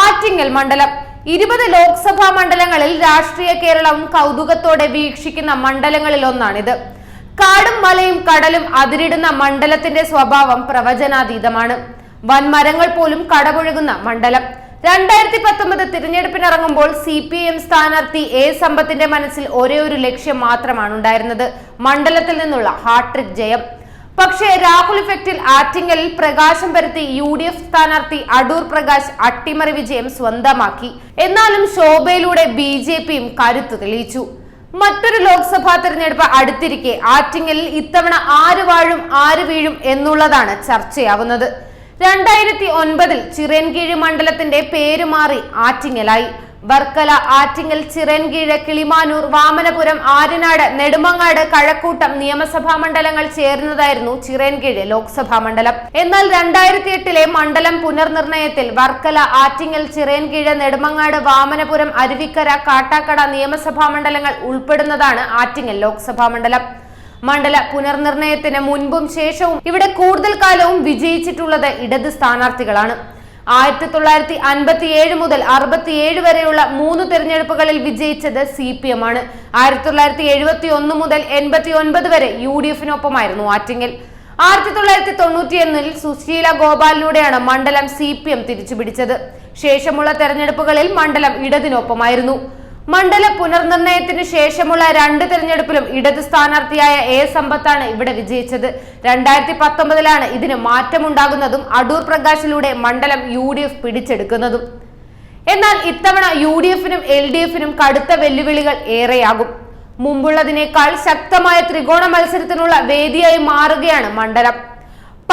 ആറ്റിങ്ങൽ മണ്ഡലം. ഇരുപത് ലോക്സഭാ മണ്ഡലങ്ങളിൽ രാഷ്ട്രീയ കേരളം കൗതുകത്തോടെ വീക്ഷിക്കുന്ന മണ്ഡലങ്ങളിൽ ഒന്നാണിത്. കാടും മലയും കടലും അതിരിടുന്ന മണ്ഡലത്തിന്റെ സ്വഭാവം പ്രവചനാതീതമാണ്. വൻമരങ്ങൾ പോലും കടപുഴകുന്ന മണ്ഡലം. രണ്ടായിരത്തി പത്തൊമ്പത് തിരഞ്ഞെടുപ്പിനിറങ്ങുമ്പോൾ സി പി എം സ്ഥാനാർത്ഥി എ സമ്പത്തിന്റെ മനസ്സിൽ ഒരേ ഒരു ലക്ഷ്യം മാത്രമാണ് ഉണ്ടായിരുന്നത് മണ്ഡലത്തിൽ നിന്നുള്ള ഹാട്രിക് ജയം. പക്ഷേ രാഹുൽ ഇഫക്റ്റിൽ ആറ്റിങ്ങലിൽ പ്രകാശം പരത്തി യു ഡി എഫ് സ്ഥാനാർത്ഥി അടൂർ പ്രകാശ് അട്ടിമറി വിജയം സ്വന്തമാക്കി. എന്നാലും ശോഭയിലൂടെ ബി ജെ പിയും കരുത്തു തെളിയിച്ചു. മറ്റൊരു ലോക്സഭാ തെരഞ്ഞെടുപ്പ് അടുത്തിരിക്കെ ആറ്റിങ്ങലിൽ ഇത്തവണ ആര് വാഴും ആര് വീഴും എന്നുള്ളതാണ് ചർച്ചയാവുന്നത്. രണ്ടായിരത്തി ഒൻപതിൽ ചിറയൻകീഴ് മണ്ഡലത്തിന്റെ പേര് മാറി ആറ്റിങ്ങലായി. വർക്കല ആറ്റിങ്ങൽ ചിറൻകീഴ് കിളിമാനൂർ വാമനപുരം ആര്യനാട് നെടുമങ്ങാട് കഴക്കൂട്ടം നിയമസഭാ മണ്ഡലങ്ങൾ ചേർന്നതായിരുന്നു ചിറൻകീഴ് ലോക്സഭാ മണ്ഡലം. എന്നാൽ രണ്ടായിരത്തി എട്ടിലെ മണ്ഡലം പുനർനിർണയത്തിൽ വർക്കല ആറ്റിങ്ങൽ ചിറൻകീഴ് നെടുമങ്ങാട് വാമനപുരം അരുവിക്കര കാട്ടാക്കട നിയമസഭാ മണ്ഡലങ്ങൾ ഉൾപ്പെടുന്നതാണ് ആറ്റിങ്ങൽ ലോക്സഭാ മണ്ഡലം. മണ്ഡല പുനർനിർണയത്തിന് മുൻപും ശേഷവും ഇവിടെ കൂടുതൽ കാലവും വിജയിച്ചിട്ടുള്ളത് ഇടത് സ്ഥാനാർത്ഥികളാണ്. ആയിരത്തി തൊള്ളായിരത്തി അൻപത്തി ഏഴ് മുതൽ അറുപത്തിയേഴ് വരെയുള്ള മൂന്ന് തെരഞ്ഞെടുപ്പുകളിൽ വിജയിച്ചത് സി പി എം ആണ്. ആയിരത്തി തൊള്ളായിരത്തി എഴുപത്തി ഒന്ന് മുതൽ എൺപത്തി ഒൻപത് വരെ യു ഡി എഫിനൊപ്പമായിരുന്നു ആറ്റിങ്ങൽ. ആയിരത്തി തൊള്ളായിരത്തി തൊണ്ണൂറ്റിയൊന്നിൽ സുശീല ഗോപാലിലൂടെയാണ് മണ്ഡലം സി പി എം തിരിച്ചുപിടിച്ചത്. ശേഷമുള്ള തെരഞ്ഞെടുപ്പുകളിൽ മണ്ഡലം ഇടതിനൊപ്പമായിരുന്നു. മണ്ഡല പുനർനിർണയത്തിന് ശേഷമുള്ള രണ്ട് തെരഞ്ഞെടുപ്പിലും ഇടത് സ്ഥാനാർത്ഥിയായ എ സമ്പത്താണ് ഇവിടെ വിജയിച്ചത്. രണ്ടായിരത്തി പത്തൊമ്പതിലാണ് ഇതിന് മാറ്റമുണ്ടാകുന്നതും അടൂർ പ്രകാശിലൂടെ മണ്ഡലം യു ഡി എഫ് പിടിച്ചെടുക്കുന്നതും. എന്നാൽ ഇത്തവണ യു ഡി എഫിനും എൽ ഡി എഫിനും കടുത്ത വെല്ലുവിളികൾ ഏറെയാകും. മുമ്പുള്ളതിനേക്കാൾ ശക്തമായ ത്രികോണ മത്സരത്തിനുള്ള വേദിയായി മാറുകയാണ് മണ്ഡലം.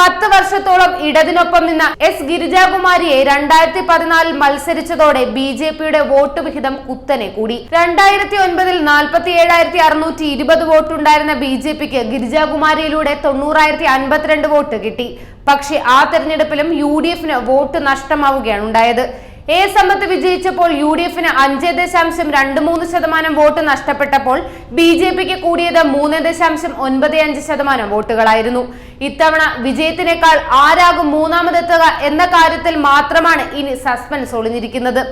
പത്ത് വർഷത്തോളം ഇടതിനൊപ്പം നിന്ന എസ് ഗിരിജാകുമാരിയെ രണ്ടായിരത്തി പതിനാലിൽ മത്സരിച്ചതോടെ ബി ജെ പിയുടെ വോട്ട് വിഹിതം കുത്തനെ കൂടി. രണ്ടായിരത്തി ഒൻപതിൽ നാൽപ്പത്തി ഏഴായിരത്തി അറുന്നൂറ്റി ഇരുപത് വോട്ടുണ്ടായിരുന്ന ബി ജെ പിക്ക് ഗിരിജാകുമാരിയിലൂടെ തൊണ്ണൂറായിരത്തി അൻപത്തിരണ്ട് വോട്ട് കിട്ടി. പക്ഷേ ആ തെരഞ്ഞെടുപ്പിലും യു ഡി എഫിന് വോട്ട് നഷ്ടമാവുകയാണ് ഉണ്ടായത്. എ സമ്പത്ത് വിജയിച്ചപ്പോൾ യു ഡി എഫിന് അഞ്ച് ദശാംശം രണ്ട് മൂന്ന് ശതമാനം വോട്ട് നഷ്ടപ്പെട്ടപ്പോൾ ബി ജെ പിക്ക് കൂടിയത് മൂന്ന് ദശാംശം ഒൻപത് അഞ്ച് ശതമാനം വോട്ടുകളായിരുന്നു. ഇത്തവണ വിജയത്തിനേക്കാൾ ആരാകും മൂന്നാമതെത്തുക എന്ന കാര്യത്തിൽ മാത്രമാണ് ഇനി സസ്പെൻസ് ഒളിഞ്ഞിരിക്കുന്നത്.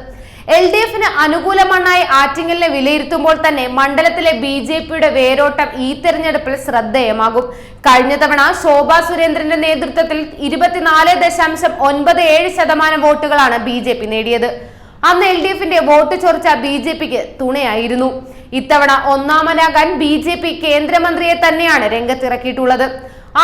എൽ ഡി എഫിന് അനുകൂല മണ്ണായി ആറ്റിങ്ങലിനെ വിലയിരുത്തുമ്പോൾ തന്നെ മണ്ഡലത്തിലെ ബി ജെ പിയുടെ വേരോട്ടം ഈ തെരഞ്ഞെടുപ്പിൽ ശ്രദ്ധേയമാകും. കഴിഞ്ഞ തവണ ശോഭാ സുരേന്ദ്രന്റെ നേതൃത്വത്തിൽ ഇരുപത്തിനാല് ദശാംശം ഒൻപത് ഏഴ് ശതമാനം വോട്ടുകളാണ് ബി ജെ പി നേടിയത്. അന്ന് എൽ ഡി എഫിന്റെ വോട്ട് ചോർച്ച ബി ജെ പിക്ക് തുണയായിരുന്നു. ഇത്തവണ ഒന്നാമനാകാൻ ബി ജെ പി കേന്ദ്രമന്ത്രിയെ തന്നെയാണ് രംഗത്തിറക്കിയിട്ടുള്ളത്.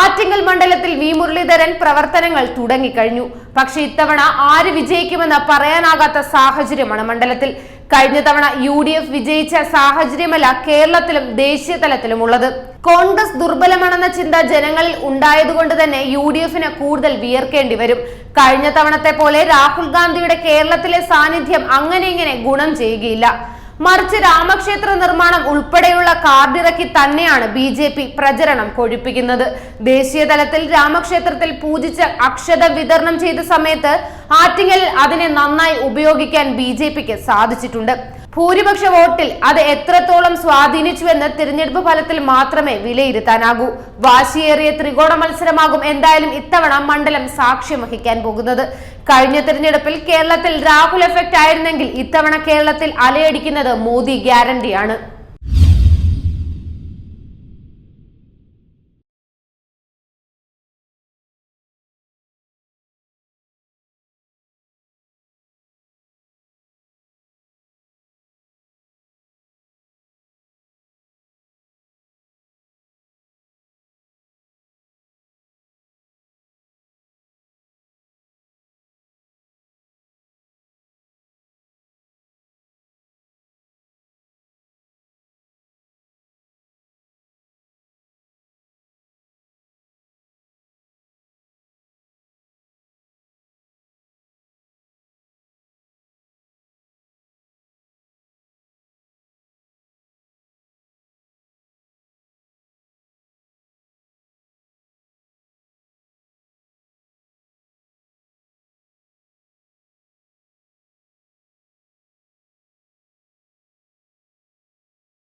ആറ്റിങ്ങൽ മണ്ഡലത്തിൽ വി മുരളീധരൻ പ്രവർത്തനങ്ങൾ തുടങ്ങിക്കഴിഞ്ഞു. പക്ഷെ ഇത്തവണ ആര് വിജയിക്കുമെന്ന് പറയാനാകാത്ത സാഹചര്യമാണ് മണ്ഡലത്തിൽ. കഴിഞ്ഞ തവണ യു ഡി എഫ് വിജയിച്ച സാഹചര്യമല്ല കേരളത്തിലും ദേശീയ തലത്തിലും ഉള്ളത് കോൺഗ്രസ് ദുർബലമാണെന്ന ചിന്ത ജനങ്ങളിൽ ഉണ്ടായതുകൊണ്ട് തന്നെ യു ഡി എഫിന് കൂടുതൽ വിയർക്കേണ്ടി വരും. കഴിഞ്ഞ തവണത്തെ പോലെ രാഹുൽ ഗാന്ധിയുടെ കേരളത്തിലെ സാന്നിധ്യം അങ്ങനെ ഇങ്ങനെ ഗുണം ചെയ്യുകയില്ല. മറിച്ച് രാമക്ഷേത്ര നിർമ്മാണം ഉൾപ്പെടെയുള്ള കാർഡിറക്കി തന്നെയാണ് ബി ജെ പി പ്രചരണം കൊഴിപ്പിക്കുന്നത്. ദേശീയ തലത്തിൽ രാമക്ഷേത്രത്തിൽ പൂജിച്ച അക്ഷത വിതരണം ചെയ്ത സമയത്ത് ആറ്റിങ്ങൽ അതിനെ നന്നായി ഉപയോഗിക്കാൻ ബി ജെ പിക്ക് സാധിച്ചിട്ടുണ്ട്. ഭൂരിപക്ഷ വോട്ടിൽ അത് എത്രത്തോളം സ്വാധീനിച്ചുവെന്ന് തിരഞ്ഞെടുപ്പ് ഫലത്തിൽ മാത്രമേ വിലയിരുത്താനാകൂ. വാശിയേറിയ ത്രികോണ മത്സരമാകും എന്തായാലും ഇത്തവണ മണ്ഡലം സാക്ഷ്യം വഹിക്കാൻ പോകുന്നത്. കഴിഞ്ഞ തിരഞ്ഞെടുപ്പിൽ കേരളത്തിൽ രാഹുൽ എഫക്റ്റ് ആയിരുന്നെങ്കിൽ ഇത്തവണ കേരളത്തിൽ അലയടിക്കുന്നത് മോദി ഗ്യാരണ്ടിയാണ്.